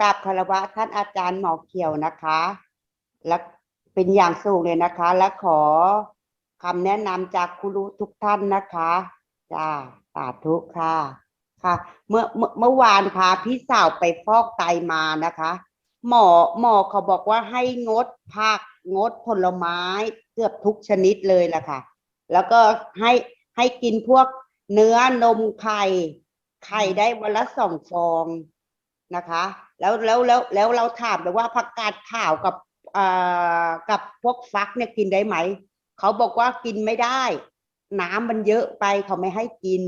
กราบคารวะท่านอาจารย์หมอเขียวนะคะ และเป็นอย่างสูงเลยนะคะ และขอคำแนะนำจากครูรู้ทุกท่านนะคะจ้าสาธุค่ะค่ะเมื่อเมื่อเมื่อวานพาพี่สาวไปฟอกไตมานะคะ หมอหมอเขาบอกว่าให้งดผักงดผลไม้เกือบทุกชนิดเลยล่ะค่ะ แล้วก็ให้ให้กินพวกเนื้อนมไข่ไข่ได้วันละสองฟองนะคะ แล้วแล้วแล้วแล้วเราถามไปว่าผักกาดขาวกับอ่ากับพวกฟักเนี่ยกินได้ไหม เขาบอกว่ากินไม่ได้ น้ำมันเยอะไปเขาไม่ให้กิน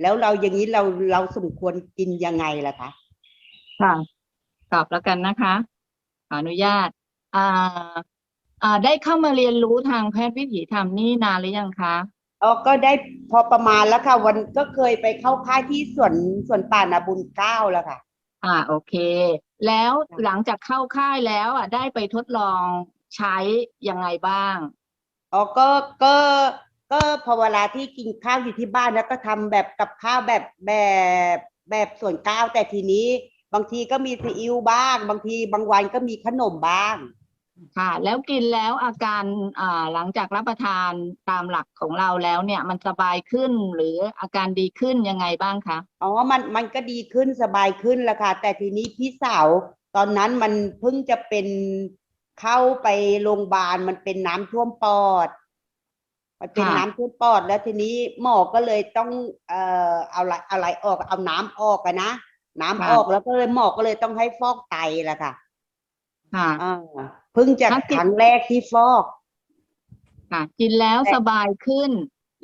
แล้วเราอย่างนี้เราเราสมควรกินยังไงล่ะคะค่ะ ตอบแล้วกันนะคะ ขออนุญาตอ่าอ่าได้เข้ามาเรียนรู้ทางแพทย์วิถีธรรมนี่นานหรือยังคะอ๋อก็ได้พอประมาณแล้วค่ะ วันก็เคยไปเข้าค่ายที่สวนสวนป่านาบุญเก้าแล้วค่ะ อ่าโอเค แล้วค่ะหลังจากเข้าค่ายแล้วอะได้ไปทดลองใช้ยังไงบ้าง อ๋อก็ก็ก็พอเวลาที่กินข้าวอยู่ที่บ้านแล้วก็ทำแบบกับข้าวแบบแบบแบบส่วนก้าวแต่ทีนี้ บางทีก็มีซีอิ๊วบ้าง บางทีบางวันก็มีขนมบ้าง ค่ะ แล้วกินแล้วอาการอ่าหลังจากรับประทานตามหลักของเราแล้วเนี่ย มันสบายขึ้นหรืออาการดีขึ้นยังไงบ้างคะอ๋อมันมันก็ดีขึ้นสบายขึ้นแล้วค่ะ แต่ทีนี้พี่สาวตอนนั้นมันเพิ่งจะเป็นเข้าไปโรงพยาบาลมันเป็นน้ำท่วมปอด มันเป็นค่ะน้ำท่วมปอด แล้วทีนี้หมอก็เลยต้องเอ่อเอาอะไรอะไรออกเอาน้ำออกอะนะน้ำออกแล้วก็เลยหมอก็เลยต้องให้ฟอกไตแหละค่ะค่ะอ่า เพิ่งจะถ้ากินครั้งแรกที่ฟอก ค่ะ กินแล้วแต่สบายขึ้น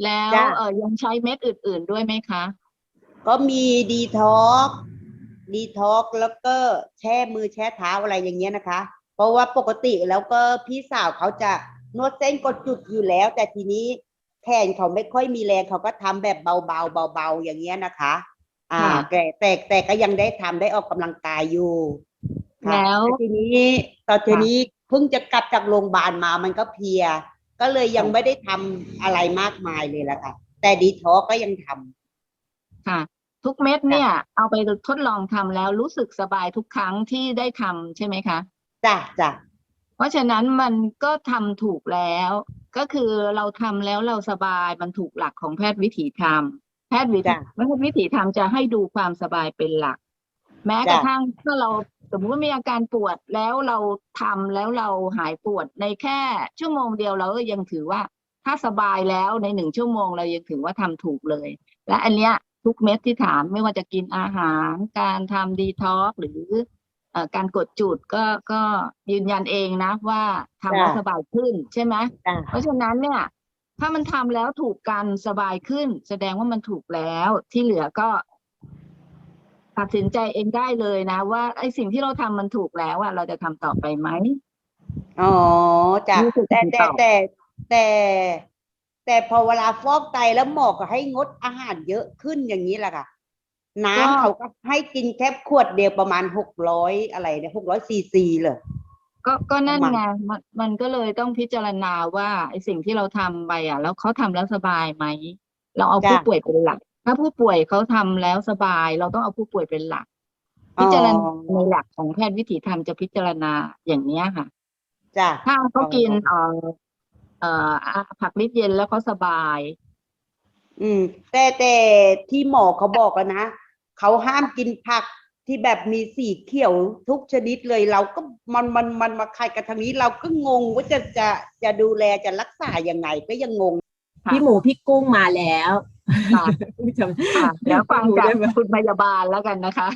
แล้วจ้ะ เออยังใช้เม็ดอื่น ๆด้วยไหมคะ ก็มีดีท็อกดีท็อกแล้วก็แช่มือแช่เท้าอะไรอย่างเงี้ยนะคะ เพราะว่าปกติแล้วก็พี่สาวเขาจะนวดเส้นกดจุดอยู่แล้ว แต่ทีนี้แขนเขาไม่ค่อยมีแรงเขาก็ทำแบบเบาๆเบาๆอย่างเงี้ยนะคะ อ่าค่ะ แต่แต่แต่ก็ยังได้ทำได้ออกกำลังกายอยู่ค่ะแล้ว ทีนี้ตอนทีนี้เพิ่งจะกลับจากโรงพยาบาลมามันก็เพลีย ก็เลยยังไม่ได้ทำอะไรมากมายเลยละค่ะ แต่ดีท็อกก็ยังทำค่ะ ทุกเม็ดเนี่ย เอาไปทดลองทำแล้วรู้สึกสบายทุกครั้งที่ได้ทำใช่ไหมคะจ้ะจ้ะเพราะฉะนั้นมันก็ทำถูกแล้ว ก็คือเราทำแล้วเราสบายมันถูกหลักของแพทย์วิถีธรรม แพทย์วิถีจ้ะแพทย์วิถีธรรมจะให้ดูความสบายเป็นหลัก แม้กจ้ะระทั่งถ้าเรา สมมติว่ามีอาการปวดแล้วเราทำแล้วเราหายปวดในแค่ชั่วโมงเดียวเราก็ยังถือว่า ถ้าสบายแล้วในหนึ่งชั่วโมงเรายังถือว่าทำถูกเลย และอันเนี้ยทุกเม็ดที่ถามไม่ว่าจะกินอาหาร การทำดีท็อกหรือเอ่อการกดจุดก็ก็ยืนยันเองนะว่าทำแล้วจ้ะสบายขึ้นใช่ไหมจ้ะเพราะฉะนั้นเนี่ย ถ้ามันทำแล้วถูกกันสบายขึ้น แสดงว่ามันถูกแล้วที่เหลือก็ ตัดสินใจเองได้เลยนะ ว่าไอ้สิ่งที่เราทำมันถูกแล้วอะเราจะทำต่อไปไหม อ๋อจ้ะรู้สึกแต่ดีแต่ต่อ แต่แต่ แต่พอเวลาฟอกไตแล้วหมอก็ให้งดอาหารเยอะขึ้นอย่างนี้แหละค่ะ น้ำเขาก็ให้กินแค่ขวดเดียวประมาณหกร้อยอะไรเนี่ยหกร้อยซีซีเลย ก็ก็นั่นประมาณไงมันมันก็เลยต้องพิจารณาว่าไอ้สิ่งที่เราทำไปอะ แล้วเขาทำแล้วสบายไหม เราเอาผู้ป่วยเป็นหลัก ถ้าผู้ป่วยเขาทำแล้วสบาย เราต้องเอาผู้ป่วยเป็นหลัก พิจารณาในหลักของแพทย์วิถีธรรมจะพิจารณาอย่างเนี้ยค่ะจ้ะถ้าเขาอ๋อกินเอ่อเอ่ออะผักลิดเย็นแล้วเขาสบาย อืม แต่แต่ที่หมอเขาบอกแล้วนะเขาห้ามกินผักที่แบบมีสีเขียวทุกชนิดเลยเราก็มันมันมันมาขัดกันทางนี้ เราก็งงว่าจะจะจะดูแลจะรักษายังไงก็ยังงงค่ะพี่หมูพี่กุ้งมาแล้ว ค่ะผู้ชมค่ะเดี๋ยวฟังจากได้ไหมคุณพยาบาลแล้วกันนะคะ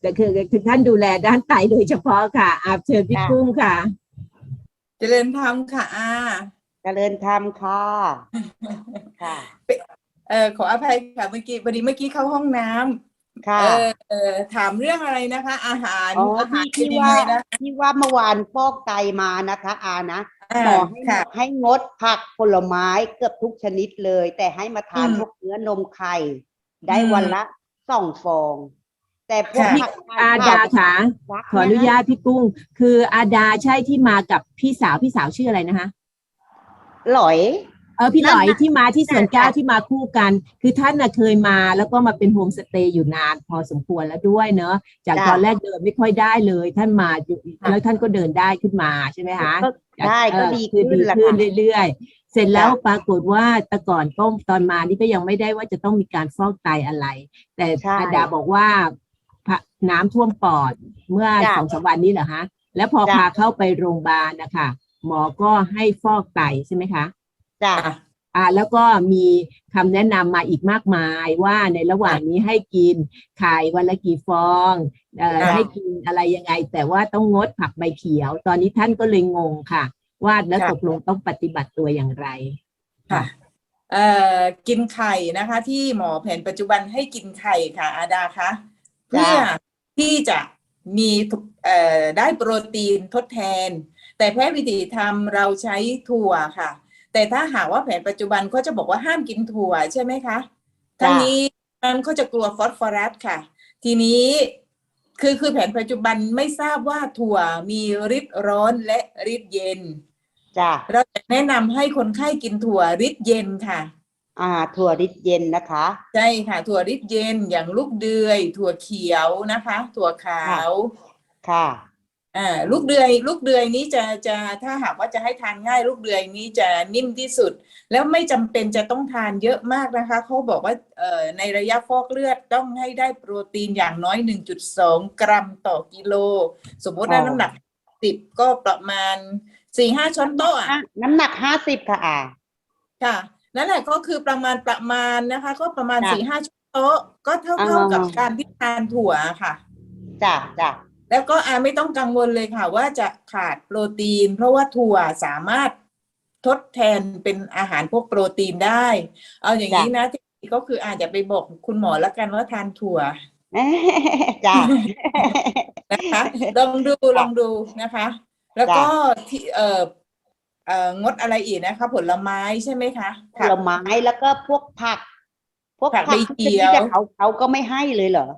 แต่คือคือท่านดูแลด้านไตโดยเฉพาะค่ะ อาเชิญพี่ค่ะกุ้งค่ะ เจริญธรรมค่ะอาเจริญธรรมค่ะค่ะเออขออภัยค่ะเมื่อกี้พอดีเมื่อกี้เข้าห้องน้ำค่ะเออเออถามเรื่องอะไรนะคะ อาหารอ๋ออาหารที่เป็นที่ยังว่าไงนะที่ว่าเมื่อวานฟอกไตมานะคะ อานะ อ่าหมอให้ค่ะให้งดผักผลไม้เกือบทุกชนิดเลย แต่ให้มาทานอืมพวกเนื้อนมไข่ได้อืมวันละสองฟอง แต่พวกค่ะผักอาดาค่ะฟักขออนุญาตพี่กุ้ง คืออาดาใช่ที่มากับพี่สาวพี่สาวชื่ออะไรนะคะหลอย เออพี่หลอยนั่นน่ะที่มาที่สวนแก้วค่ะที่มาคู่กัน คือท่านน่ะเคยมาแล้วก็มาเป็นโฮมสเตย์อยู่นานพอสมควรแล้วด้วยเนอะจากจ้ะตอนแรกเดินไม่ค่อยได้เลย ท่านมาอยู่แล้วท่านก็เดินได้ขึ้นมาใช่ไหมคะก็ได้ก็เออดีคือขึ้นดีแหละขึ้นค่ะเรื่อยๆ เสร็จแล้วจ้ะปรากฏว่าแต่ก่อนก็ตอนมานี่ก็ยังไม่ได้ว่าจะต้องมีการฟอกไตอะไร แต่ใช่อาดาบอกว่าพะน้ำท่วมปอดเมื่อจ้ะสองสามวันนี้เหรอฮะแล้วพอจ้ะพาเข้าไปโรงพยาบาลนะคะหมอก็ให้ฟอกไตใช่ไหมคะ จ้ะอ่าแล้วก็มีคำแนะนำมาอีกมากมายว่าในระหว่างนี้ให้กินไข่วันละกี่ฟองเอ่อค่ะให้กินอะไรยังไง แต่ว่าต้องงดผักใบเขียว ตอนนี้ท่านก็เลยงงค่ะ ว่าแล้วค่ะตกลงต้องปฏิบัติตัวอย่างไรค่ะเอ่อกินไข่นะคะ ที่หมอแผนปัจจุบันให้กินไข่ค่ะอาดาคะเพื่อที่จะมีเอ่อได้โปรตีนทดแทน แต่แพทย์วิถีธรรมเราใช้ถั่วค่ะ แต่ถ้าหากว่าแผนปัจจุบันเขาจะบอกว่าห้ามกินถั่วใช่ไหมคะทั้งนี้นั้นเขาจะกลัวฟอสฟอรัสค่ะ ทีนี้คือคือแผนปัจจุบันไม่ทราบว่าถั่วมีฤทธิ์ร้อนและฤทธิ์เย็นจ้ะเราจะแนะนำให้คนไข้กินถั่วริดเย็นค่ะ อ่า ถั่วริดเย็นนะคะ ใช่ค่ะ ถั่วริดเย็นอย่างลูกเดือย ถั่วเขียวนะคะ ถั่วขาว ค่ะอ่า ลูกเดือยลูกเดือยนี้จะจะถ้าหากว่าจะให้ทานง่าย ลูกเดือยนี้จะนิ่มที่สุด แล้วไม่จำเป็นจะต้องทานเยอะมากนะคะเขาบอกว่าเอ่อในระยะฟอกเลือดต้องให้ได้โปรตีนอย่างน้อย 1.2 กรัมต่อกิโล สมมติว่าอ๋อน้ำหนักสิบก็ประมาณสี่ห้าช้อนโต๊ะอะอะน้ำหนักห้าสิบค่ะอ่าค่ะนั่นแหละก็คือประมาณประมาณนะคะ ก็ประมาณจ้ะสี่ห้าช้อนโต๊ะก็เท่าอ่าเท่ากับการที่ทานถั่วค่ะจ้ะจ้ะ แล้วก็อาไม่ต้องกังวลเลยค่ะ ว่าจะขาดโปรตีน เพราะว่าถั่วสามารถทดแทนเป็นอาหารพวกโปรตีนได้ เอาอย่างนี้นะที่ก็คืออาจจะไปบอกคุณหมอแล้วกันว่าทานถั่วจ้ะนะคะลองดูลองดูนะคะ แล้วก็ที่เอ่อเอ่องดอะไรอีกนะคะ ผลไม้ใช่ไหมคะผลไม้แล้วก็พวกผัก พวกผักใบเขียวที่เขาเขาก็ไม่ให้เลยเหรอ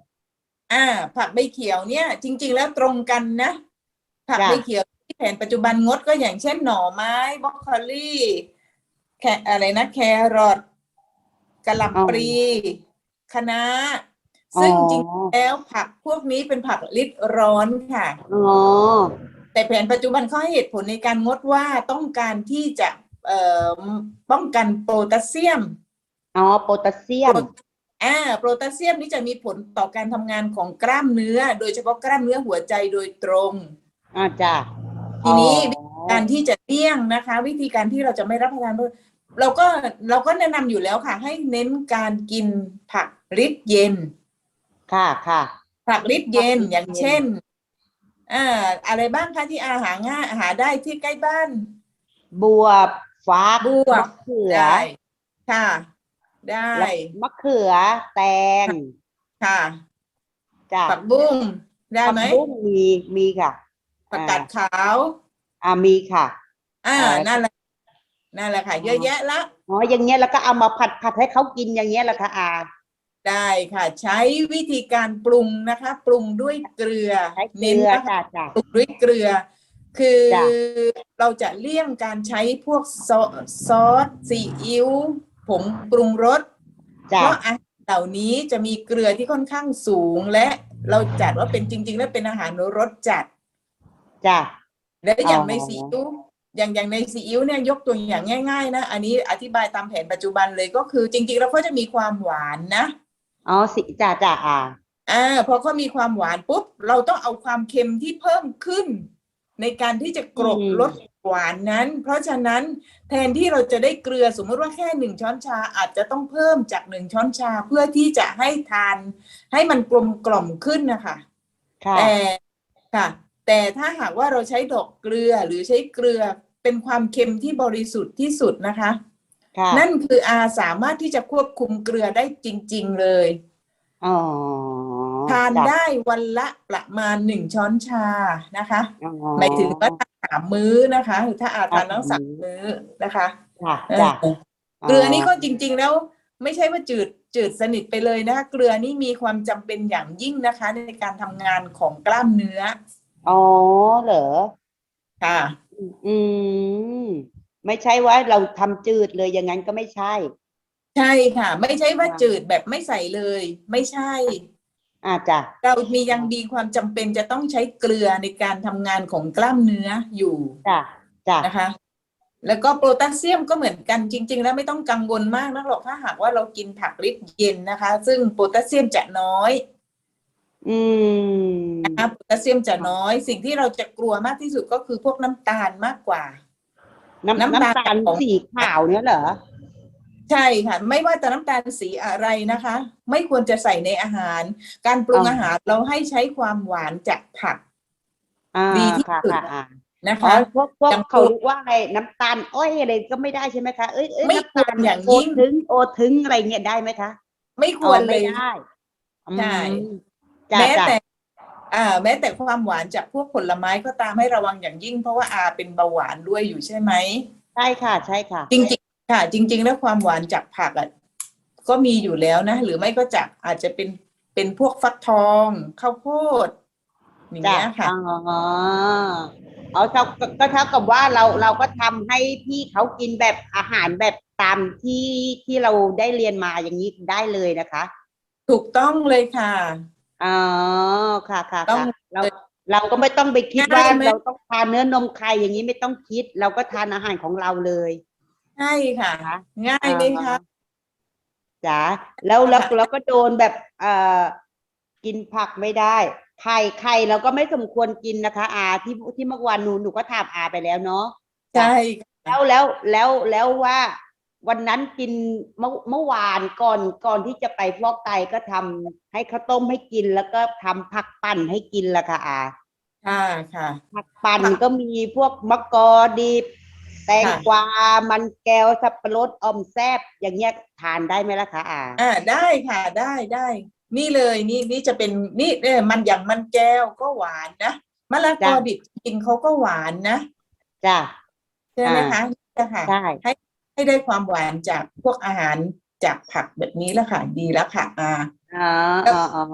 อ่า ผักใบเขียวเนี่ย จริง ๆ แล้วตรงกันนะ ผักจ้ะใบเขียวที่แผนปัจจุบันงดก็อย่างเช่นหน่อไม้บรอกโคลีแคอะไรนะแครอทกะหล่ำปลีคะน้าซึ่งจริงอ๋อแล้วผักพวกนี้เป็นผักลิดร้อนค่ะอ๋อแต่แผนปัจจุบันเขาให้เหตุผลในการงดว่าต้องการที่จะเอ่อป้องกันโพแทสเซียม อ๋อ โพแทสเซียม อ่าโพแทสเซียมนี่จะมีผลต่อการทำงานของกล้ามเนื้อ โดยเฉพาะกล้ามเนื้อหัวใจโดยตรง อ่าจ้ะทีนี้อ๋อการที่จะเลี่ยงนะคะ วิธีการที่เราจะไม่รับประทานด้วยเราก็เราก็แนะนำอยู่แล้วค่ะ ให้เน้นการกินผักริดเย็น ค่ะค่ะ ผักริดเย็นผักริดเย็น อย่างเช่นอ่าอะไรบ้างคะที่อาหารง่ายหาได้ที่ใกล้บ้าน บวบฟักบวบ มะเขือ ได้ค่ะ ได้แล้วมะเขือแตงค่ะจ้ะผักบุ้งได้ไหมผักบุ้งมีมีค่ะผักกาดขาว อ่ามีค่ะ อ่าเอ่อนั่นแหละนั่นแหละค่ะ เยอะแยะละอ๋ออย่างเงี้ยแล้วก็เอามาผัดผัดให้เขากินอย่างเงี้ยแหละค่ะอาได้ค่ะ ใช้วิธีการปรุงนะคะ ปรุงด้วยเกลือใช้เกเน้นลือนะคะจ้ะจ้ะปรุงด้วยเกลือ คือจ้ะเราจะเลี่ยงการใช้พวกซอซอสซีอิ๊ว ผงปรุงรสเพจ้ะราะอาหารเหล่านี้จะมีเกลือที่ค่อนข้างสูง และเราจัดว่าเป็นจริง ๆ แล้วเป็นอาหารรสจัด จ้ะ และอย่างอ๋อในซีอิ๊วอย่างอย่างในซีอิ๊วเนี่ยยกตัวอย่างง่าย ๆ นะ อันนี้อธิบายตามแผนปัจจุบันเลยก็คือจริง ๆ แล้วเขาจะมีความหวานนะอ๋อสิจ้ะจ้ะอาอ่าพอเขามีความหวานปุ๊บ เราต้องเอาความเค็มที่เพิ่มขึ้น ในการที่จะกลบลด หวานนั้น เพราะฉะนั้นแทนที่เราจะได้เกลือสมมติว่าแค่หนึ่งช้อนชาอาจจะต้องเพิ่มจากหนึ่งช้อนชาเพื่อที่จะให้ทาน ให้มันกลมกล่อมขึ้นนะคะค่ะแต่ค่ะ แต่ถ้าหากว่าเราใช้ดอกเกลือหรือใช้เกลือเป็นความเค็มที่บริสุทธิ์ที่สุดนะคะ ค่ะนั่นคืออาสามารถที่จะควบคุมเกลือได้จริง ๆ เลย อ๋อ ทานจ้ะได้วันละประมาณหนึ่งช้อนชานะคะอ๋อหมายถึงว่าทานสามมื้อนะคะหรือถ้าอาทานอ่าทั้งสามมื้อนะคะค่ะเออจ้ะเกลือนี่ก็จริง ๆ แล้วไม่ใช่ว่าจืดจืดสนิทไปเลยนะคะเกลือนี่มีความจำเป็นอย่างยิ่งนะคะ ในการทำงานของกล้ามเนื้ออ๋อเหรอค่ะ อืมไม่ใช่ว่าเราทำจืดเลยอย่างนั้นก็ไม่ใช่ ใช่ค่ะ ไม่ใช่ว่าจืดแบบไม่ใส่เลย ไม่ใช่ อาจ้ะเรามียังมีความจำเป็นจะต้องใช้เกลือในการทำงานของกล้ามเนื้ออยู่จ้ะจ้ะนะคะ แล้วก็โพแทสเซียมก็เหมือนกันจริง ๆ แล้วไม่ต้องกังวลมากนักหรอกถ้าหากว่าเรากินผักริดเย็นนะคะ ซึ่งโพแทสเซียมจะน้อย อืมนะคะโพแทสเซียมจะน้อย สิ่งที่เราจะกลัวมากที่สุดก็คือพวกน้ำตาลมากกว่า น้ำน้ำน้ำตาลตาลของสีขาวเนี่ยเหรอ ใช่ค่ะ ไม่ว่าจะน้ำตาลสีอะไรนะคะ ไม่ควรจะใส่ในอาหาร การปรุงอ๋อออาหารเราให้ใช้ความหวานจากผัก อ่าดีที่ค่ะสุด ค่ะอ่านะอ๋อคะพวกพวกอย่างเขาเรียกว่าอะไรน้ำตาลอ้อยอะไรก็ไม่ได้ใช่ไหมคะเอ้ยเอ้ยไม่น้ำตาลควรอย่างโอยิ่งทึงโอทึงอะไรเงี้ยได้ไหมคะไม่ควรอ๋อเลไม่ย ได้ใช่อืมจ้ะแม้จ้ะแต่อ่าแม้แต่ความหวานจากพวกผลไม้ก็ตามให้ระวังอย่างยิ่ง เพราะว่าอาเป็นเบาหวานด้วยอยู่ใช่ไหม ใช่ค่ะ ใช่ค่ะ จริงๆ ค่ะ จริง ๆ แล้วความหวานจากผักอะก็มีอยู่แล้วนะ หรือไม่ก็จากอาจจะเป็นเป็นพวกฟักทองข้าวโพดอย่างจ้ะเงี้ยค่ะ อ๋อเอาเท่าก็ก็เท่ากับว่าเราเราก็ทำให้พี่เขากินแบบอาหารแบบตามที่ที่เราได้เรียนมาอย่างนี้ได้เลยนะคะ ถูกต้องเลยค่ะ อ๋อค่ะค่ะต้องค่ะเราเราก็ไม่ต้องไปคิดง่ายว่าไหม เราต้องทานเนื้อนมไข่อย่างนี้ไม่ต้องคิด เราก็ทานอาหารของเราเลย ใช่ค่ะนะคะง่ายไหมคะจ๋าแล้วแล้วค่ะเราก็โดนแบบเอ่อกินผักไม่ได้ไข่ไข่เราก็ไม่สมควรกินนะคะ อาที่ที่เมื่อวานหนูหนูก็ถามอาไปแล้วเนาะใช่ค่ะแล้วแล้วแล้วแล้วว่า วันนั้นกินเมื่อเมื่อวานก่อนก่อนที่จะไปฟอกไตก็ทำให้ข้าวต้มให้กินแล้วก็ทำผักปั่นให้กินละค่ะอาค่ะค่ะผักปั่นค่ะก็มีพวกมะกอดิบ แตงค่ะกวา มันแก้วสับปะรดออมแซบอย่างเงี้ยทานได้ไหมล่ะคะอาอ่าได้ค่ะได้ได้ นี่เลยนี่นี่จะเป็นนี่เออมันอย่างมันแก้วก็หวานนะมะละกอดิบจริงเขาก็หวานนะจ้ะใช่ไหมคะนี่แหละค่ะใช่ให้ได้ความหวานจากพวกอาหารจากผักแบบนี้แล้วค่ะดีแล้วค่ะอ่าอ๋ออ๋ออ๋อ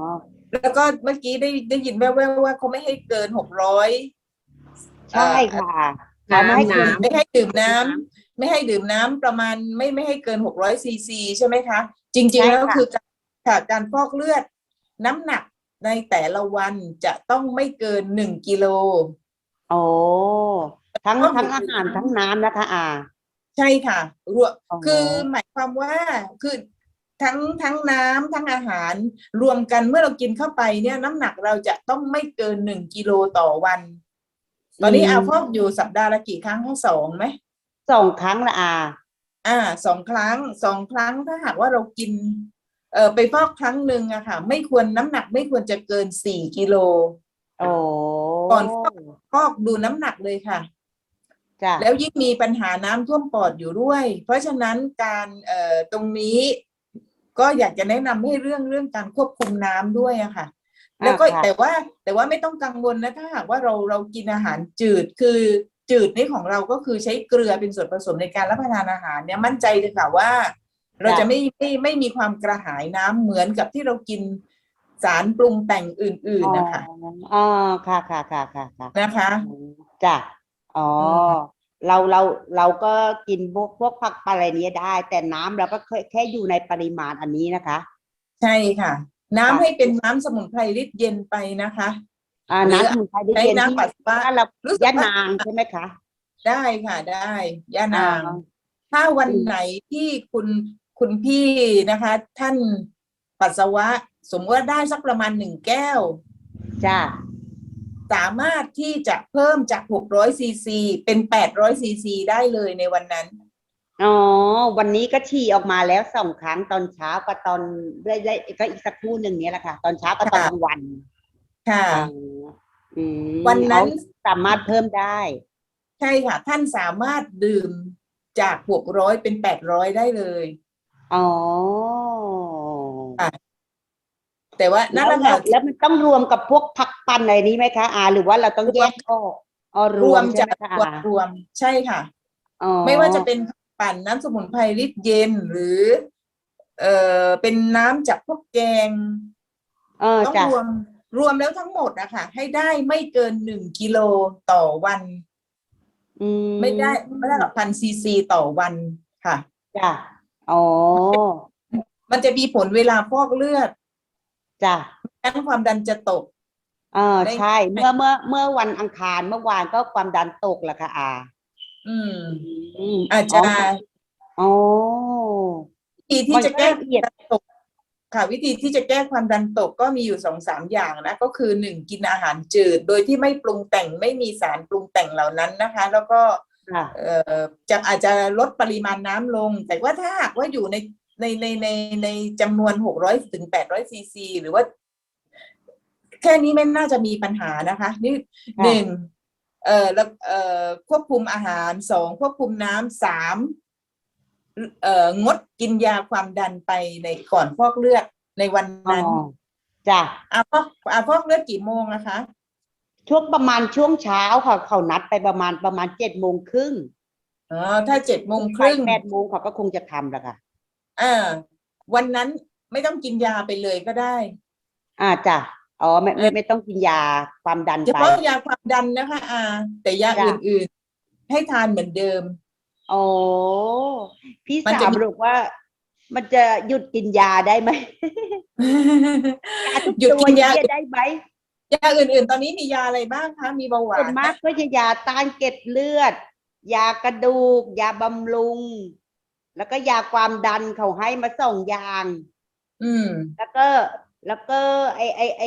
แล้วก็เมื่อกี้ได้ได้ยินแว่วๆว่าเขาไม่ให้เกินหกร้อยใช่ค่ะ น้ำเขาไม่ให้น้ำกินไม่ให้ดื่มน้ำไม่ให้ดื่มน้ำประมาณไม่ไม่ให้เกินหกร้อยซีซีใช่ไหมคะ จริงๆแล้วคือการค่ะการฟอกเลือด น้ำหนักในแต่ละวันจะต้องไม่เกินหนึ่งกิโล โอ้ทั้งก็ทั้งคืออาหารทั้งน้ำนะคะอาใช่ค่ะรวมอ๋อคือหมายความว่าคือทั้งทั้งน้ำทั้งอาหารรวมกันเมื่อเรากินเข้าไปเนี่ยน้ำหนักเราจะต้องไม่เกินหนึ่งกิโลต่อวัน ตอนนี้อาฟอกอยู่สัปดาห์ละกี่ครั้งให้สองไหมสองครั้งละอา อ่าสองครั้งสองครั้งถ้าหากว่าเรากิน เออไปฟอกครั้งหนึ่งอะค่ะ ไม่ควรน้ำหนักไม่ควรจะเกินสี่กิโลโอ้ก่อนฟอกฟอกดูน้ำหนักเลยค่ะจ้ะแล้วยิ่งมีปัญหาน้ำท่วมปอดอยู่ด้วย เพราะฉะนั้นการเอ่อตรงนี้ ก็อยากจะแนะนำให้เรื่องเรื่องการควบคุมน้ำด้วยอะค่ะ แล้วก็อ่าค่ะแต่ว่าแต่ว่าไม่ต้องกังวลนะถ้าหากว่าเราเรากินอาหารจืดคือจืดนี่ของเราก็คือใช้เกลือเป็นส่วนผสมในการรับประทานอาหารเนี่ยมั่นใจเลยค่ะว่า เราจะไม่ไม่ไม่มีความกระหายน้ำเหมือนกับที่เรากินสารปรุงแต่งอื่น ๆนะคะอ๋อค่ะค่ะค่ะค่ะค่ะนะคะจ้ะอ๋ออมเราเราเราก็กินพวกพวกผักปลาอะไรเนี้ยได้ แต่น้ำเราก็แค่แค่อยู่ในปริมาณอันนี้นะคะ ใช่ค่ะ น้ำค่ะให้เป็นน้ำสมุนไพรลิตรเย็นไปนะคะ อ่าหรือน้ำสมุนไพรได้ใช้เย็นน้ำที่ปัสสาวะ ถ้าเรารู้สึกย่าว่านางใช่ไหมคะ ได้ค่ะได้ย่านาง อ่า ถ้าวันอืมไหนที่คุณคุณพี่นะคะ ท่านปัสสาวะ สมมติว่าได้สักประมาณหนึ่งแก้ว จ้ะสามารถที่จะเพิ่มจาก 600ซีซีเป็น 800ซีซีได้เลยในวันนั้น อ๋อ วันนี้ก็ฉี่ออกมาแล้วสองครั้งตอนเช้ากับตอนได้ได้ก็อีกสักครู่หนึ่งเนี้ยแหละค่ะ ตอนเช้ากับตอนค่ะกลางวันค่ะอ๋ออืมวันนั้น เอาสามารถเพิ่มได้ ใช่ค่ะ ท่านสามารถดื่มจาก600เป็น800ได้เลย อ๋อค่ะแต่ว่านั่นแล้แหวละค่ะแล้วแล้วมันต้องรวมกับพวกผักปั่นอะไรนี้ไหมคะอาหรือว่าเราต้องแยกออกอ๋อรรววมมใช่จากไหมคะรวมอารวมใช่ค่ะ อ๋อ ไม่ว่าจะเป็น ปั่นน้ำสมุนไพรลิตรเย็นหรือ เอ่อเป็นน้ำจากพวกแกงเออต้องจ้ะรวมรวมแล้วทั้งหมดนะคะให้ได้ไม่เกินหนึ่งกิโลต่อวัน อืมไม่ได้ไม่ได้หรอกพันซีซีต่อวันค่ะ จ้ะอ๋อมันจะมีผลเวลาฟอกเลือดจ้ะงั้นความดันจะตก เออได้ ใช่ เมื่อเมื่อเมื่อวันอังคารเมื่อวานก็ความดันตกแหละค่ะอา อืมอืมอาจจะอ๋อ วิธีที่มันจะก็แก้ละเอียด ความดันตก ค่ะ วิธีที่จะแก้ความดันตกก็มีอยู่สองสามอย่างนะ ก็คือหนึ่งกินอาหารจืด โดยที่ไม่ปรุงแต่งไม่มีสารปรุงแต่งเหล่านั้นนะคะ แล้วก็ ค่ะ เอ่อจะอาจจะลดปริมาณน้ำลง แต่ว่าถ้าหากว่าอยู่ในในในในในจำนวนหกร้อยถึงแปดร้อยซีซีหรือว่า แค่นี้ไม่น่าจะมีปัญหานะคะ นี่ค่ะ หนึ่ง เอ่อแล้วเอ่อควบคุมอาหารสองควบคุมน้ำสามเอ่องดกินยาความดันไปในก่อนฟอกเลือดในวันอ๋อนั้น จ้ะอาฟอกอาฟอกเลือดกี่โมงนะคะ ช่วงประมาณช่วงเช้าค่ะเขานัดไปประมาณประมาณเจ็ดโมงครึ่งอ๋อถ้าเจ็ดโมงครึ่งแปดโมงเขาก็คงจะทำแหละค่ะอ่าวันนั้นไม่ต้องกินยาไปเลยก็ได้ อ่าจ้ะ อ๋อไม่ไม่ไม่ต้องกินยาความดันเฉไป พาะยาความดันนะคะอ่าแต่ยาจ้ะ อื่นๆ ให้ทานเหมือนเดิม โอ้พี่มันสาจะวมี บอกว่า มันจะหยุดกินยาได้ไหมยาทุกหยุดตัวกินยาเนี่ยได้ไหมยาอื่นๆ ตอนนี้มียาอะไรบ้างคะมีเบาหวาส่วนนมากก็จะยาต้านเกล็ดเลือด ยากระดูก ยาบำรุง แล้วก็ยาความดันเขาให้มาสองอย่าง อืม แล้วก็ แล้วก็ไอไอไอ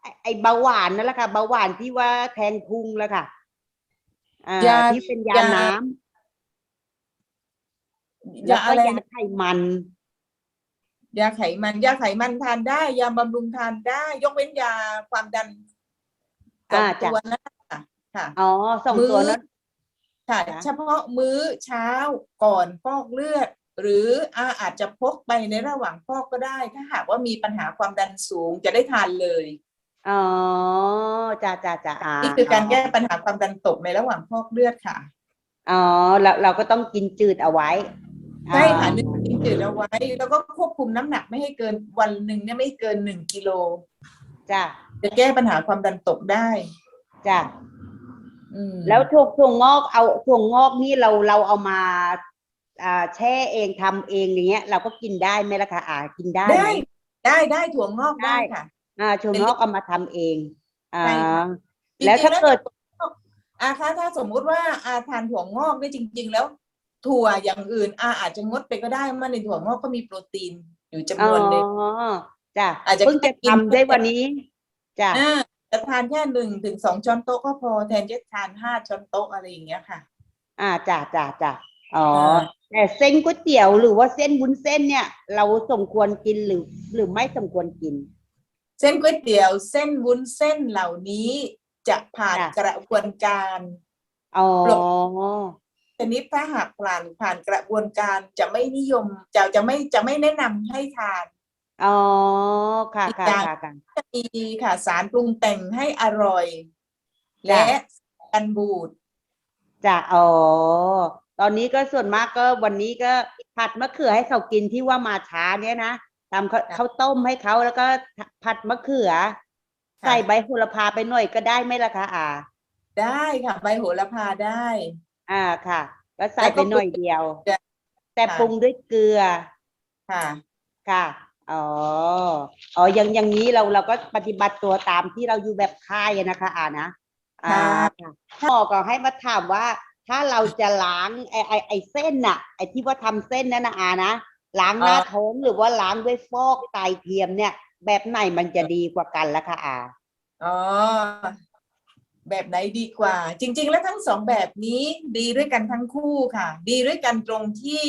ไอ้ไอเบาหวานนั่นแหละค่ะเบาหวานที่ว่าแทงพุงแล้วค่ะอ่ายาที่เป็นยายา น้ำแล้วยาก็อะไรยาไขมัน ยาไขมันยาไขมันทานได้ ยาบำรุงทานได้ ยกเว้นยาความดันสองอ่าจ้ะ ตัวนะค่ะค่ะ อ๋อสองมื้อตัวนั้น ค่ะ จ้ะ เฉพาะมื้อเช้าก่อนฟอกเลือด หรืออาอาจจะพกไปในระหว่างฟอกก็ได้ ถ้าหากว่ามีปัญหาความดันสูงจะได้ทานเลย อ๋อจ้าจ้าจ้าอ่านี่คือการแก้ปัญหาความดันตกในระหว่างฟอกเลือดค่ะ อ๋อเราเราก็ต้องกินจืดเอาไว้ ใช่ค่ะอ่านึ่งกินจืดเอาไว้ แล้วก็ควบคุมน้ำหนักไม่ให้เกินวันหนึ่งเนี่ยไม่เกินหนึ่งกิโลจ้าจะแก้ปัญหาความดันตกได้จ้าอืมแล้วถั่วถั่วงอกเอาถั่วงอกนี่เราเราเอามาอ่า แช่เองทำเองอย่างเงี้ย เราก็กินได้ไหมล่ะคะอ่ากินได้ไหได้มได้ได้ถั่วงอกได้ได้ค่ะ อ่าถั่วงอกเอามาทำเองอ่าใช่ค่ะแล้วถ้าเกิดจริงๆอาคะถ้าสมมุติว่าอาทานถั่วงอกเนี่ยจริง ๆ แล้ว ถั่วอย่างอื่น อาอาจจะงดไปก็ได้เพราะในถั่วงอกก็มีโปรตีนอยู่จำอ๋นวนหนึ่งอจ้ะอาจจะเพิ่งจะกินทำได้วันนี้จ้ะอ่าจะทานแค่หนึ่งถึงสองช้อนโต๊ะก็พอแทนจะทานห้าช้อนโต๊ะอะไรอย่างเงี้ยค่ะ อ่าจ้ะจ้ะจ้ะ อ๋ออ่าแต่เส้นก๋วยเตี๋ยวหรือว่าเส้นวุ้นเส้นเนี่ย เราสมควรกินหรือ หรือไม่สมควรกิน เส้นก๋วยเตี๋ยว เส้นวุ้นเส้นเหล่านี้จะผ่านจ้ะกระบวนการอ๋อปลดชนิดถ้าหากผ่านผ่านกระบวนการจะไม่นิยมจะจะไม่จะไม่แนะนำให้ทานอ๋อค่ะอีกค่ะอย่างค่ะค่ะจะมีค่ะสารปรุงแต่งให้อร่อยจ้ะและกันบูดจ้ะอ๋อ ตอนนี้ก็ส่วนมากก็วันนี้ก็ผัดมะเขือให้เขากินที่ว่ามาช้าเนี่ยนะทำข้าวข้าวต้มให้เขาแล้วก็ผัดมะเขือ ใส่ใบโหระพาไปหน่อยก็ได้ไหมล่ะคะอ่าได้ค่ะใบโหระพาได้ อ่าค่ะ ก็ใส่แล้วไปก็หน่อยเดียวจ้ะแต่ค่ะปรุงด้วยเกลือ ค่ะค่ะอ๋ออ๋ออย่างอย่างนี้เราเราก็ปฏิบัติตัวตามที่เราอยู่แบบค่ายอะนะคะอ่านะอ่าค่ะค่ะพ่อก็ให้มาถามว่า ถ้าเราจะล้างไอไอไอเส้นน่ะ ไอที่ว่าทำเส้นนั่นนะอานะล้างหน้าอ๋อท้องหรือว่าล้างด้วยฟอกไตเทียมเนี่ย แบบไหนมันจะดีกว่ากันล่ะคะอาอ๋อแบบไหนดีกว่า จริง ๆ แล้วทั้งสองแบบนี้ดีด้วยกันทั้งคู่ค่ะ ดีด้วยกันตรงที่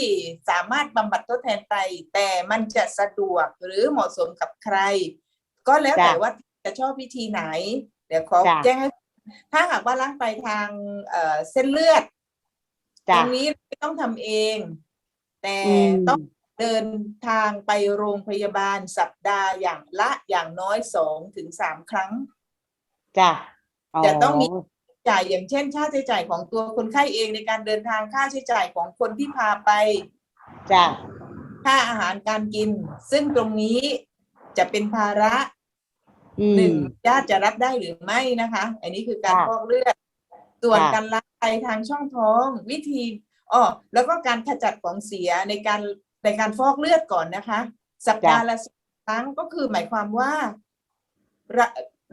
สามารถบำบัดทดแทนไต แต่มันจะสะดวกหรือเหมาะสมกับใคร ก็แล้วแต่จ้ะว่าจะชอบวิธีไหน เดี๋ยวขอจ้ะแจ้งให้ ถ้าหากว่าล้างไปทางเอ่อเส้นเลือดตจ้ะรงนี้ไม่ต้องทำเอง แต่อืมต้องเดินทางไปโรงพยาบาลสัปดาห์อย่างละอย่างน้อยสองถึงสามครั้งจ้ะจะต้องมีจ่ายอย่างเช่น ค่าใช้จ่ายของตัวคนไข้เองในการเดินทางค่าใช้จ่ายของคนที่พาไปจ้ะค่าอาหารการกิน ซึ่งตรงนี้จะเป็นภาระอื หนึ่งมญาติจะรับได้หรือไม่นะคะ อันนี้คือการค่ะฟอกเลือด ส่วนค่ะการล้างไตทางช่องท้องวิธีอ๋อแล้วก็การขจัดของเสียในการในการฟอกเลือดก่อนนะคะ สัปดาห์ละสองครั้งก็คือหมายความว่าระ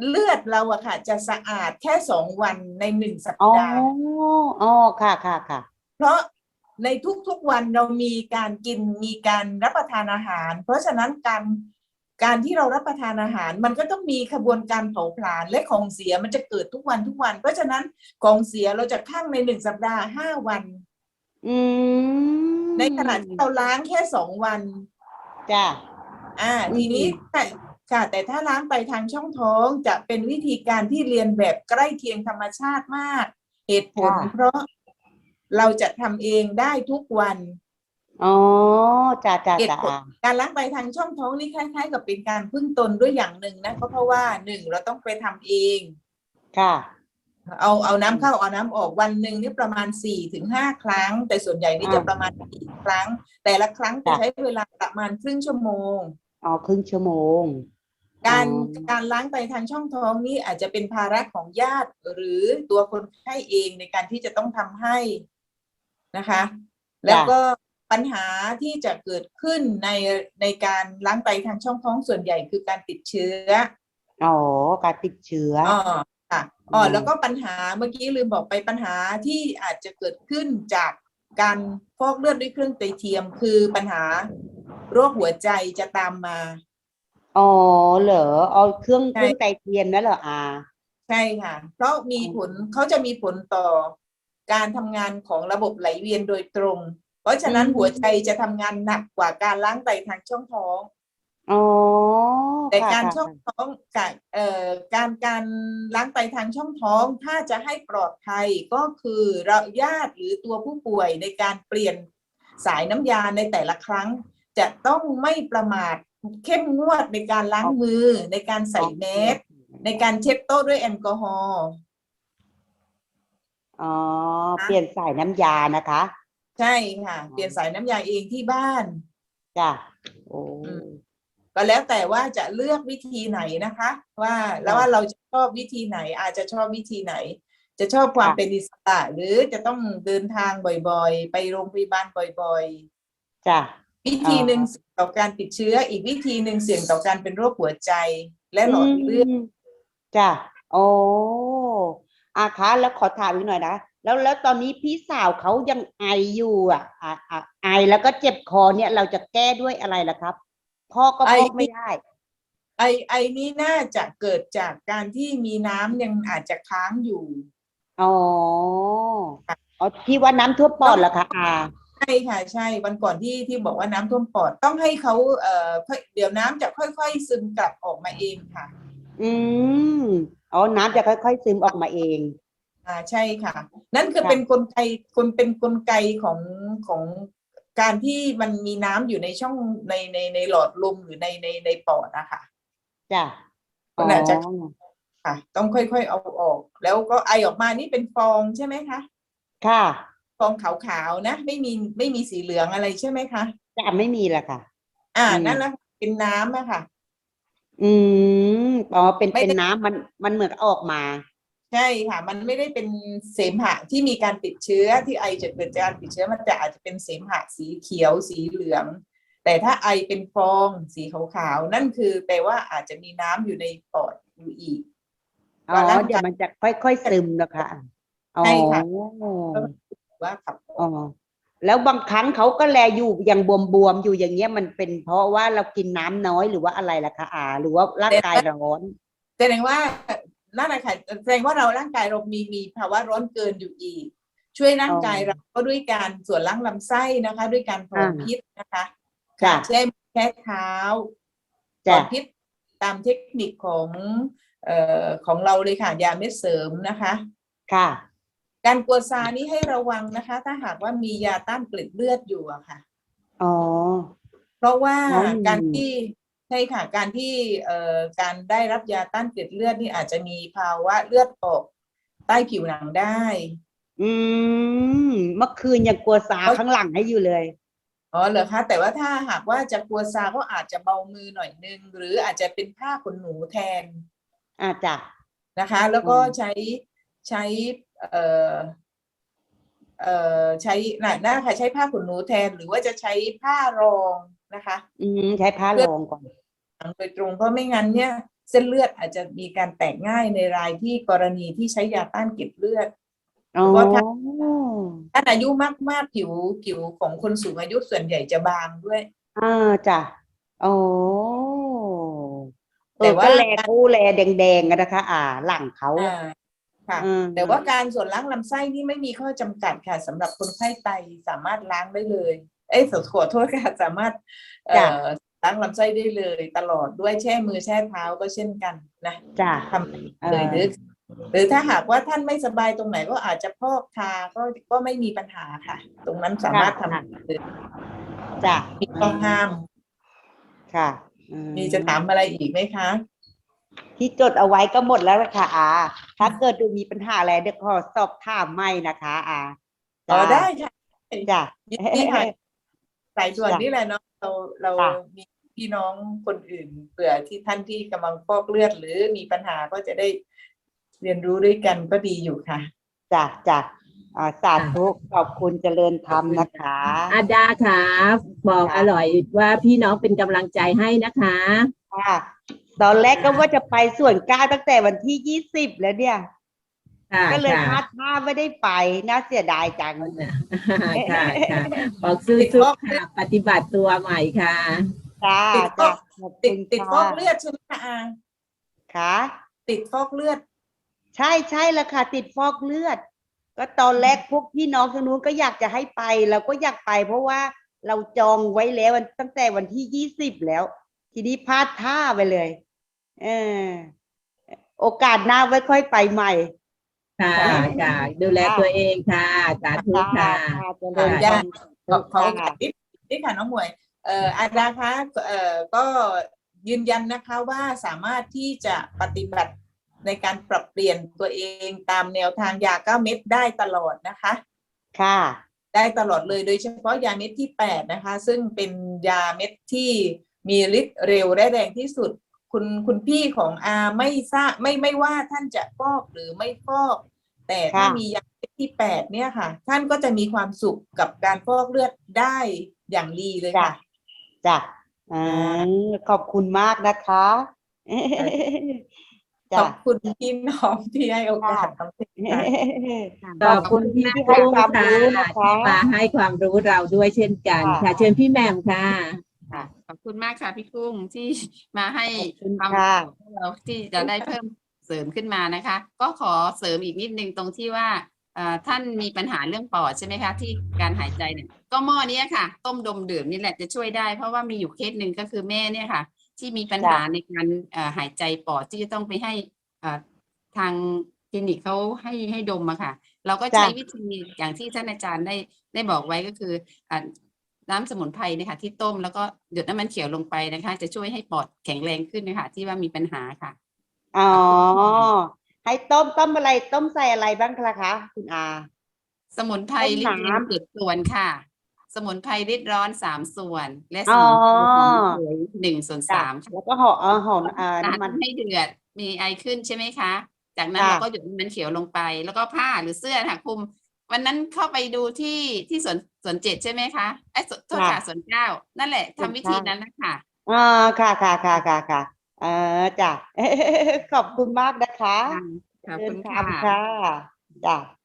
เลือดเราอะค่ะ จะสะอาดแค่สองวันในหนึ่งสัปอ๋อดาห์อ๋อค่ะค่ะค่ะ เพราะในทุกๆวันเรามีการกินมีการรับประทานอาหาร เพราะฉะนั้นการ การที่เรารับประทานอาหาร มันก็ต้องมีขบวนการเผาผลาญและของเสียมันจะเกิดทุกวันทุกวัน เพราะฉะนั้นของเสียเราจะข้างในหนึ่งสัปดาห์ห้าวันอืมในขณะที่เราล้างแค่สองวันจ้ะอ่าอืมทีนี้แต่ค่ะ แต่ถ้าล้างไปทางช่องท้องจะเป็นวิธีการที่เรียนแบบใกล้เคียงธรรมชาติมาก เหตุผลเพราะเราจะทำเองได้ทุกวัน อ๋อจ้ะจ้ะเหตุจ้ะผลการล้างไตทางช่องท้องนี่คล้ายๆ กับเป็นการพึ่งตนด้วยอย่างหนึ่งนะก็เพราะว่าหนึ่งเราต้องไปทำเอง ค่ะ เอาเอาน้ำเข้าเอาน้ำออกวันหนึ่งนี่ประมาณสี่ถึงห้าครั้ง แต่ส่วนใหญ่นี่จะอ่าประมาณสี่ครั้ง แต่ละครั้งจะจ้ะ ใช้เวลาประมาณครึ่งชั่วโมง อ๋อครึ่งชั่วโมงการอ๋อการล้างไตทางช่องท้องนี่อาจจะเป็นภาระของญาติหรือตัวคนไข้เองในการที่จะต้องทำให้นะคะ แล้วก็ ปัญหาที่จะเกิดขึ้นในในการล้างไตทางช่องท้องส่วนใหญ่คือการติดเชื้ออ๋อการติดเชื้ออ๋อค่ะอ๋ออืมแล้วก็ปัญหาเมื่อกี้ลืมบอกไปปัญหาที่อาจจะเกิดขึ้นจากการฟอกเลือดด้วยเครื่องไตเทียม คือปัญหาโรคหัวใจจะตามมาอ๋อเหรอเอาเครื่องใช่เครื่องไตเทียมนั่นเหรออาใช่ค่ะ เพราะมีผลเขาจะมีผลต่อการทำงานของระบบไหลเวียนโดยตรง เพราะฉะนั้นหัวใจจะทำงานหนักกว่าการล้างไตทางช่องท้อง อ๋อแต่ค่ะการค่ะช่องท้องกับเอ่อการการล้างไตทางช่องท้อง ถ้าจะให้ปลอดภัยก็คือเราญาติหรือตัวผู้ป่วยในการเปลี่ยนสายน้ำยาในแต่ละครั้ง จะต้องไม่ประมาทเข้มงวดในการล้างมือ ในการใส่แมสในการเช็ดโต๊ะด้วยแอลกอฮอล์ อ๋อ เปลี่ยนสายน้ำยานะคะ ใช่ค่ะ เปลี่ยนสายน้ำยาเองที่บ้าน จ้ะโอ้อืม ก็แล้วแต่ว่าจะเลือกวิธีไหนนะคะ ว่าแล้วว่าเราจะชอบวิธีไหน อาจจะชอบวิธีไหน จะชอบความเป็นอิสระหรือจะต้องเดินทางบ่อยๆ ไปโรงพยาบาลบ่อยจ้ะ ๆ วิธีหนึ่งอ่าเสี่ยงต่อการติดเชื้อ อีกวิธีหนึ่งเสี่ยงต่อการเป็นโรคหัวใจและหลอดเลือดมจ้ะโอ้อาคะแล้วขอถามอีกหน่อยนะ แล้วแล้วตอนนี้พี่สาวเขายังไออยู่อะอะอะไอแล้วก็เจ็บคอเนี่ยเราจะแก้ด้วยอะไรล่ะครับ พ่อก็ไอบอกไม่ได้ ไอไอนี้น่าจะเกิดจากการที่มีน้ำยังอาจจะค้างอยู่ อ๋ออ๋อที่ว่าน้ำท่วมปอดเหรอคะอาใช่ค่ะใช่วันก่อนที่ที่บอกว่าน้ำท่วมปอดต้องให้เขาเอ่อค่อยเดี๋ยวน้ำจะค่อยๆ ซึมกลับออกมาเองค่ะ อืมอ๋อน้ำจะค่อยๆซึมออกมาเอง อ่าใช่ค่ะ นั่นคือค่ะเป็นกลไกคนเป็นกลไกของของการที่มันมีน้ำอยู่ในช่องในในในหลอดลมหรือในในในปอดอะค่ะจ้ะมันอาจจะอ๋อค่ะ ต้องค่อยๆเอาออก แล้วก็ไอออกมานี่เป็นฟองใช่ไหมคะค่ะฟองขาวๆนะไม่มีไม่มีสีเหลืองอะไรใช่ไหมคะจะไม่มีละค่ะ อ่าอืมนั่นแหละค่ะเป็นน้ำอะค่ะ อืมอ๋อเป็นไม่เป็นได้น้ำมันมันเหมือนออกมา ใช่ค่ะ มันไม่ได้เป็นเสมหะที่มีการติดเชื้อที่ไอจะเกิดจากการติดเชื้อมันจะอาจจะเป็นเสมหะสีเขียวสีเหลือง แต่ถ้าไอเป็นฟองสีขาวๆนั่นคือแปลว่าอาจจะมีน้ำอยู่ในปอดอยู่อีกอ๋อว่าร่างกายเดี๋ยวมันจะค่อยๆซึมนะคะอ๋อใช่ค่ะว่าขับออ๋ออกแล้วบางครั้งเขาก็แลอยู่ยังบวมๆอยู่อย่างเงี้ยมันเป็นเพราะว่าเรากินน้ำน้อยหรือว่าอะไรล่ะคะอาหรือว่าร่างกายร้อนแสดงว่า นั่นแหละค่ะแสดงว่าเราร่างกายเรามีมีภาวะร้อนเกินอยู่อีก ช่วยร่างกายอ๋อเราก็ด้วยการส่วนล้างลำไส้นะคะ ด้วยการถอนอ่าพิษนะคะจ้ะค่ะเช่นแค่เท้าถจ้ะอนพิษตามเทคนิคของเอ่อของเราเลยค่ะยาเม็ดเสริมนะคะ ค่ะ การกลัวซานี้ให้ระวังนะคะ ถ้าหากว่ามียาต้านเกล็ดเลือดอยู่อะค่ะ อ๋อ เพราะว่าอืมการที่ ใช่ค่ะการที่เอ่อการได้รับยาต้านเกล็ดเลือดนี่อาจจะมีภาวะเลือดออกใต้ผิวหนังได้ อืมเมื่อคืนยังกลัวสาเพราะข้างหลังให้อยู่เลย อ๋อเหรอคะแต่ว่าถ้าหากว่าจะกลัวซาก็อาจจะเบามือหน่อยนึง หรืออาจจะเป็นผ้าขนหนูแทนอ่าจ้ะนะคะ แล้วก็อืม ใช้ใช้เอ่อเอ่อใช้หนาหน้าค่ะใช้ผ้าขนหนูแทน หรือว่าจะใช้ผ้ารองนะคะ อืมใช้ผ้ารองก่อน โดยตรง เพราะไม่งั้นเนี่ยเส้นเลือดอาจจะมีการแตกง่ายในรายที่กรณีที่ใช้ยาต้านเกล็ดเลือดอ๋อว่าถ้าถ้าอายุมากๆผิวผิวของคนสูงอายุส่วนใหญ่จะบางด้วยอ่าจ้ะโอ้แต่แต่ว่าว่าแลกู้แลแดงๆกันนะคะ อ่า หลังเขาอ่าค่ะอืมแต่ว่าการส่วนล้างลำไส้นี่ไม่มีข้อจำกัดค่ะสำหรับคนไข้ไตสามารถล้างได้เลย เอ้ยขอโทษค่ะสามารถเอ่อ ล้างลำไส้ได้เลยตลอดด้วยแช่มือแช่เท้าก็เช่นกันนะจ้ะทำเลยหรือหรือถ้าหากว่าท่านไม่สบายตรงไหนก็อาจจะพอกทาก็ก็ไม่มีปัญหาค่ะ ตรงนั้นสามารถทำเลยจ้ะมีข้อห้าม ค่ะอืมีจะถามอะไรอีกไหมคะ ที่จดเอาไว้ก็หมดแล้วล่ะค่ะอาถ้าเกิดดูมีปัญหาอะไรเดี๋ยวขอสอบถามไม่นะคะอาต่อจ้ะได้ค่ะจ้ะยินดีค่ะสายด่วนจ้ะนี่แหละเนาะเราเราค่ะมี พี่น้องคนอื่นเผื่อที่ท่านที่กำลังฟอกเลือด หรือมีปัญหาก็จะได้เรียนรู้ด้วยกันก็ดีอยู่ค่ะจ้ะจ้ะอ่าสาธุขอบคุณเจริญธรรมนะคะอาดาครับบอกอร่อยว่าพี่น้องเป็นกำลังใจให้นะคะ ค่ะตอนแรกก็ว่าจะไปส่วนก้าวตั้งแต่วันที่ยี่สิบแล้วเนี่ย ค่ะก็เลยพค่ะลาดท่าไม่ได้ไปน่าเสียดายจัง ค่ะค่ะบอกซื้อซุปค่ะ ปฏิบัติตัวใหม่ค่ะ จ้าติดฟจ้าอกขอบติดคุณติดฟอกค่ะเลือดใช่ไหมคะอาค่ะ ติดฟอกเลือด ใช่ใช่แล้วค่ะ ติดฟอกเลือด ก็ตอนแรกพวกพี่น้องทางนู้นก็อยากจะให้ไปเราก็อยากไป เพราะว่าเราจองไว้แล้ววันตั้งแต่วันที่ยี่สิบแล้ว ทีนี้พลาดท่าไปเลยเออโอกาสหน้าไว้ค่อยไปใหม่ ค่ะค่ะดูแลตัวเองค่ะสาธุค่ะเจริญค่ะธรรมขอขอค่ะนิดนิดค่ะน้องหมวย เอ่ออาดาคะเอ่อก็ยืนยันนะคะว่าสามารถที่จะปฏิบัติในการปรับเปลี่ยนตัวเองตามแนวทางยาเก้าเม็ดได้ตลอดนะคะ ค่ะ ได้ตลอดเลยโดยเฉพาะยาเม็ดที่แปดนะคะ ซึ่งเป็นยาเม็ดที่มีฤทธิ์เร็วและแรงที่สุด คุณคุณพี่ของอาไม่ทราบไม่ไม่ว่าท่านจะฟอกหรือไม่ฟอก แต่ถ้าค่ะ มียาเม็ดที่แปดเนี่ยค่ะ ท่านก็จะมีความสุขกับการฟอกเลือดได้อย่างดีเลยจ้ะค่ะ จ้ะอ่าขอบคุณมากนะคะขจ้ะอบคุณพี่น้องที่ให้โอกาสน้องเพชรค่ะ ขอบคุณพี่ที่กุ้งให้ความค่ะรู้นะคะที่มาให้ความรู้เราด้วยเช่นกัน ค่ะ ค่ะ เชิญพี่แหม่มค่ะค่ะ ขอบคุณมากค่ะพี่กุ้งที่มาให้ขอบคุณความค่ะ รู้เราที่จะได้เพิ่มเสริมขึ้นมานะคะ ก็ขอเสริมอีกนิดนึงตรงที่ว่าเอ่อ ท่านมีปัญหาเรื่องปอดใช่ไหมคะ ที่การหายใจเนี่ยก็หม้อเนี้ยค่ะ ต้มดมดื่มนี่แหละจะช่วยได้ เพราะว่ามีอยู่เคสหนึ่งก็คือแม่เนี่ยค่ะ ที่มีปัญหาในการเอ่อหายใจปอดที่จะต้องไปให้เอ่อทางคลินิกเขาให้ให้ดมอะค่ะ เราก็ใช้จ้ะวิธีอย่างที่ท่านอาจารย์ได้ได้บอกไว้ก็คืออ่าน้ำสมุนไพรเนะคะที่ต้มแล้วก็หยดน้ำมันเขียวลงไปนะคะ จะช่วยให้ปอดแข็งแรงขึ้นนะคะที่ว่ามีปัญหาค่ะอ๋อ ให้ต้มต้มอะไรต้มใส่อะไรบ้างคะคะคุณอา สมุนไพรต้มลิตรน้ำร้อนเจ็ดส่วนค่ะ สมุนไพรลิตรร้อนสามส่วน และสอ๋อมุนไพรหอมระเหยหนึ่งส่วนจ้ะสามค่ะแล้วก็ห่อเออห่ออ่าน้น้ำมันำให้เดือดมีไอขึ้นใช่ไหมคะ จากนั้นค่ะเราก็หยดน้ำมันเขียวลงไป แล้วก็ผ้าหรือเสื้อค่ะคลุม วันนั้นเข้าไปดูที่ที่สวนสวนเจ็ดใช่ไหมคะไอ้ยสวนโทษค่ะสวนเก้านั่นแหละทำวิธีนั้นนะคะอ่าค่ะค่ะค่ะค่ะค่ะเออจ้ะ ขอบคุณมากนะคะขอบเดิคุนณทางค่ะค่ะจ้ะ